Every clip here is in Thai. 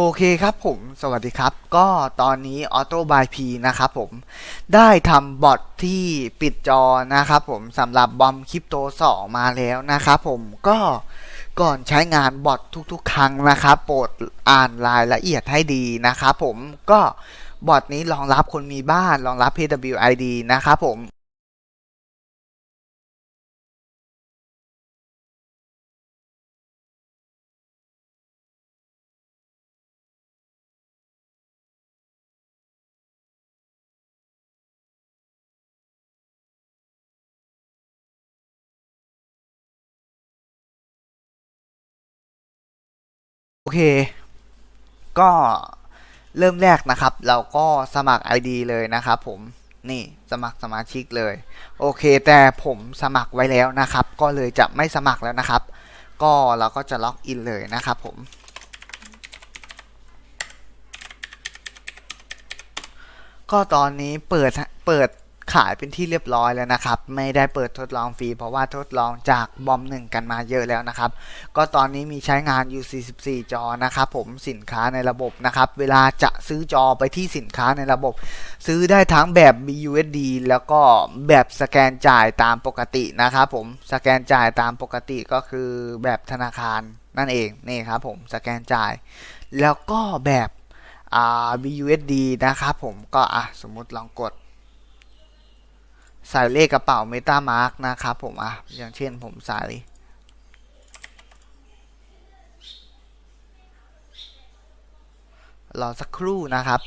โอเคครับผมสวัสดีครับ ก็ตอนนี้ Auto by P นะครับผมได้ทำบอทที่ปิดจอนะครับผมสำหรับบอมคริปโต2มาแล้วนะครับผมก็ก่อนใช้งานบอททุกๆ ครั้งนะครับโปรดอ่านรายละเอียดให้ดีนะครับผมก็บอทนี้รองรับคนมีบ้านรองรับ PWID นะครับผม โอเค ก็เริ่มแรกนะครับ เราก็สมัคร ID เลยนะครับผมนี่สมัครสมาชิกเลย โอเค แต่ผมสมัครไว้แล้วนะครับ ก็เลยจะไม่สมัครแล้วนะครับ ก็เราก็จะล็อกอินเลยนะครับผมก็ตอนนี้เปิดเปิด ขายเป็นที่เรียบร้อยแล้วนะครับ ไม่ได้เปิดทดลองฟรีเพราะว่าทดลองจากบอมหนึ่งกันมาเยอะแล้วนะครับ ก็ตอนนี้มีใช้งานอยู่ 44 จอนะครับผมสินค้าในระบบนะครับ เวลาจะซื้อจอไปที่สินค้าในระบบ ซื้อได้ทั้งแบบ BUSD แล้วก็แบบสแกนจ่ายตามปกตินะครับผมสแกนจ่ายตามปกติก็คือแบบธนาคารนั่นเองนี่ครับผมสแกนจ่าย แล้วก็แบบอ่า BUSD นะครับผมก็อะสมมติลองกด ใส่เลขกระเป๋า MetaMask นะครับผมอะอย่างเช่นผมใส่รอสักครู่นะครับ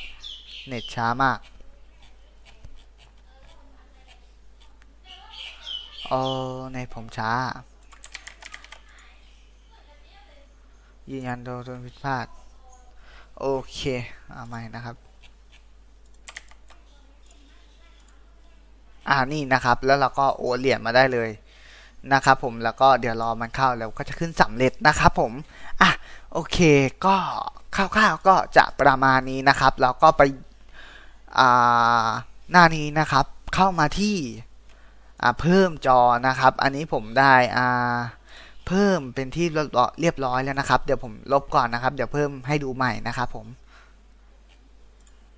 เน็ตช้ามากโอ้ในผมช้า ยืนยันโดยผิดพลาด โอเค เอาใหม่นะครับ อ่านี่นะครับ แล้วเราก็โอนเหรียญมาได้เลยนะครับผมแล้วก็เดี๋ยวรอมันเข้าแล้วก็จะขึ้นสำเร็จนะครับผมอะโอเคก็คร่าวๆก็จะประมาณนี้นะครับแล้วก็ไปอ่าหน้านี้นะครับ เข้ามาที่อ่าเพิ่มจอนะครับ อันนี้ผมได้อ่าเพิ่มเป็นที่เรียบร้อยแล้วนะครับ เดี๋ยวผมลบก่อนนะครับ เดี๋ยวเพิ่มให้ดูใหม่นะครับผม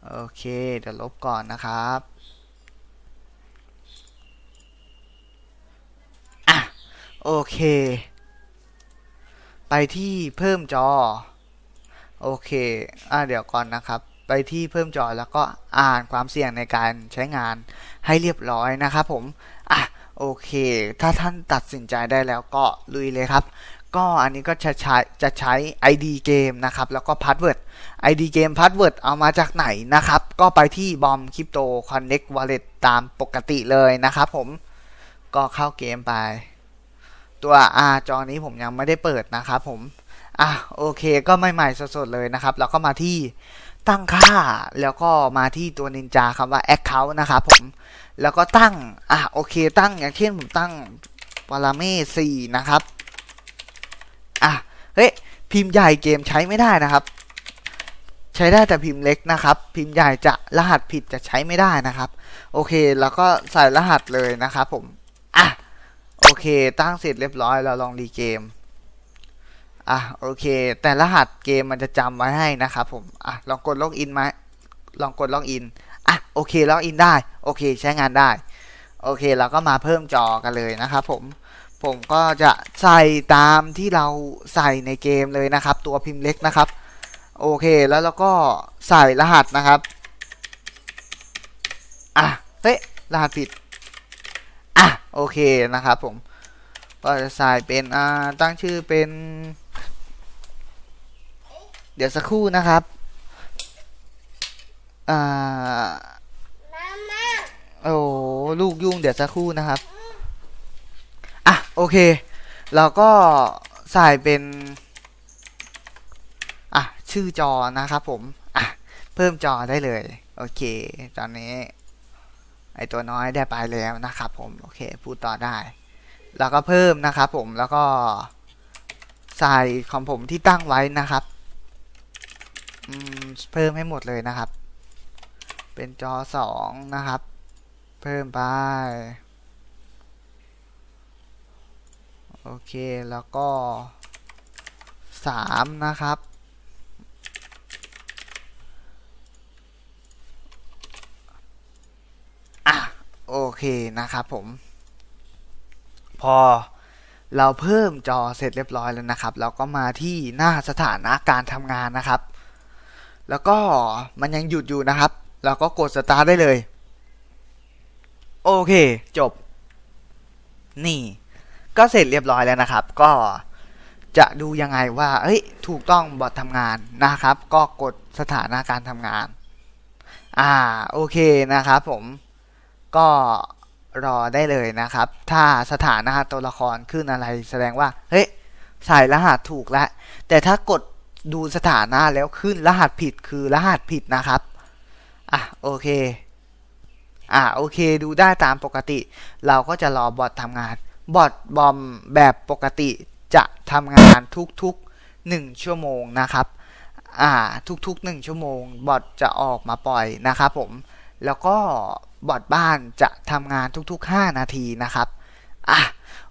โอเค เดี๋ยวลบก่อนนะครับ โอเค ไปที่เพิ่มจอ โอเค อ่าเดี๋ยวก่อนนะครับ ไปที่เพิ่มจอแล้วก็อ่านความเสี่ยงในการใช้งานให้เรียบร้อยนะครับผม อะ โอเค ถ้าท่านตัดสินใจได้แล้วก็ลุยเลยครับ ก็อันนี้ก็จะใช้จะใช้ ID เกมนะครับ แล้วก็พาสเวิร์ด ID เกมพาสเวิร์ดเอามาจากไหนนะครับ ก็ไปที่บอมคริปโตคอนเน็กวอลเล็ตตามปกติเลยนะครับผม ก็เข้าเกมไป ตัวอาจอนี้ผมยังไม่ได้เปิดนะครับผม อะโอเคก็ใหม่ๆสดๆเลยนะครับ แล้วก็มาที่ตั้งค่าแล้วก็มาที่ตัวนินจาคำว่า Account นะครับผม แล้วก็ตั้ง อะโอเค ตั้งอย่างเช่นผมตั้งปราเม่สี่นะครับ อะเฮ้ยพิมพ์ใหญ่เกมใช้ไม่ได้นะครับ ใช้ได้แต่พิมพ์เล็กนะครับ พิมพ์ใหญ่จะรหัสผิดจะใช้ไม่ได้นะครับ โอเค แล้วก็ใส่รหัสเลยนะครับผม เคตั้งเสร็จเรียบร้อยเราลองรีเกมอะโอเค แต่รหัสเกมมันจะจำไว้ให้นะครับผมอะลองกดล็อกอินไหมลองกดล็อกอินอะโอเคล็อกอินได้โอเคใช้งานได้โอเคเราก็มาเพิ่มจอกันเลยนะครับผมผมก็จะใส่ตามที่เราใส่ในเกมเลยนะครับ ตัวพิมพ์เล็กนะครับ โอเคแล้วเราก็ใส่รหัสนะครับอะเฮ้ยรหัสผิดอะโอเคนะครับผม ก็จะใส่เป็นอ่าตั้งชื่อเป็น เดี๋ยวสักครู่นะครับอ่าโอ้ลูกยุ่งเดี๋ยวสักครู่นะครับอะโอเค เราก็ใส่เป็นอะชื่อจอนะครับผมอะเพิ่มจอได้เลย โอเค ตอนนี้ ไอตัวน้อยได้ไปแล้วนะครับผม โอเค พูดต่อได้ แล้วก็เพิ่มนะครับผมแล้วก็ใส่ของผมที่ตั้งไว้นะครับเพิ่มให้หมดเลยนะครับ เป็นจอสองนะครับ เพิ่มไป โอเคแล้วก็สามนะครับอะโอเคนะครับผม พอเราเพิ่มจอเสร็จเรียบร้อยแล้วนะครับ เราก็มาที่หน้าสถานะการทำงานนะครับ แล้วก็มันยังหยุดอยู่นะครับ เราก็กดสตาร์ทได้เลย โอเค จบ นี่ ก็เสร็จเรียบร้อยแล้วนะครับ ก็จะดูยังไงว่า เอ้ย ถูกต้องบอททำงานนะครับ ก็กดสถานะการทำงาน อ่า โอเคนะครับผม ก็ รอได้เลยนะครับ ถ้าสถานะตัวละครขึ้นอะไร แสดงว่า เฮ้ยใส่รหัสถูกแล้ว แต่ถ้ากดดูสถานะแล้วขึ้นรหัสผิดคือรหัสผิดนะครับ อะโอเค อะโอเคดูได้ตามปกติ เราก็จะรอบอททำงาน บอทบอมแบบปกติจะทำงานทุกๆ 1 ชั่วโมงนะครับ อ่าทุกๆ 1 ชั่วโมง บอทจะออกมาปล่อยนะครับผม แล้วก็ บอทบ้านจะทำงานทุกๆ 5 นาทีนะครับอะ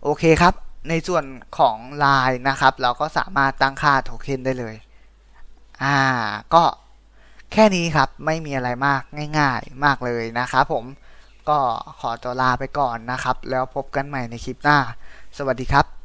โอเคครับ ในส่วนของ Line นะครับ เราก็สามารถตั้งค่าโทเค็นได้เลยอ่าก็แค่นี้ครับไม่มีอะไรมากง่าย ๆ มากเลยนะครับผมก็ขอตัวลาไปก่อนนะครับ แล้วพบกันใหม่ในคลิปหน้า สวัสดีครับ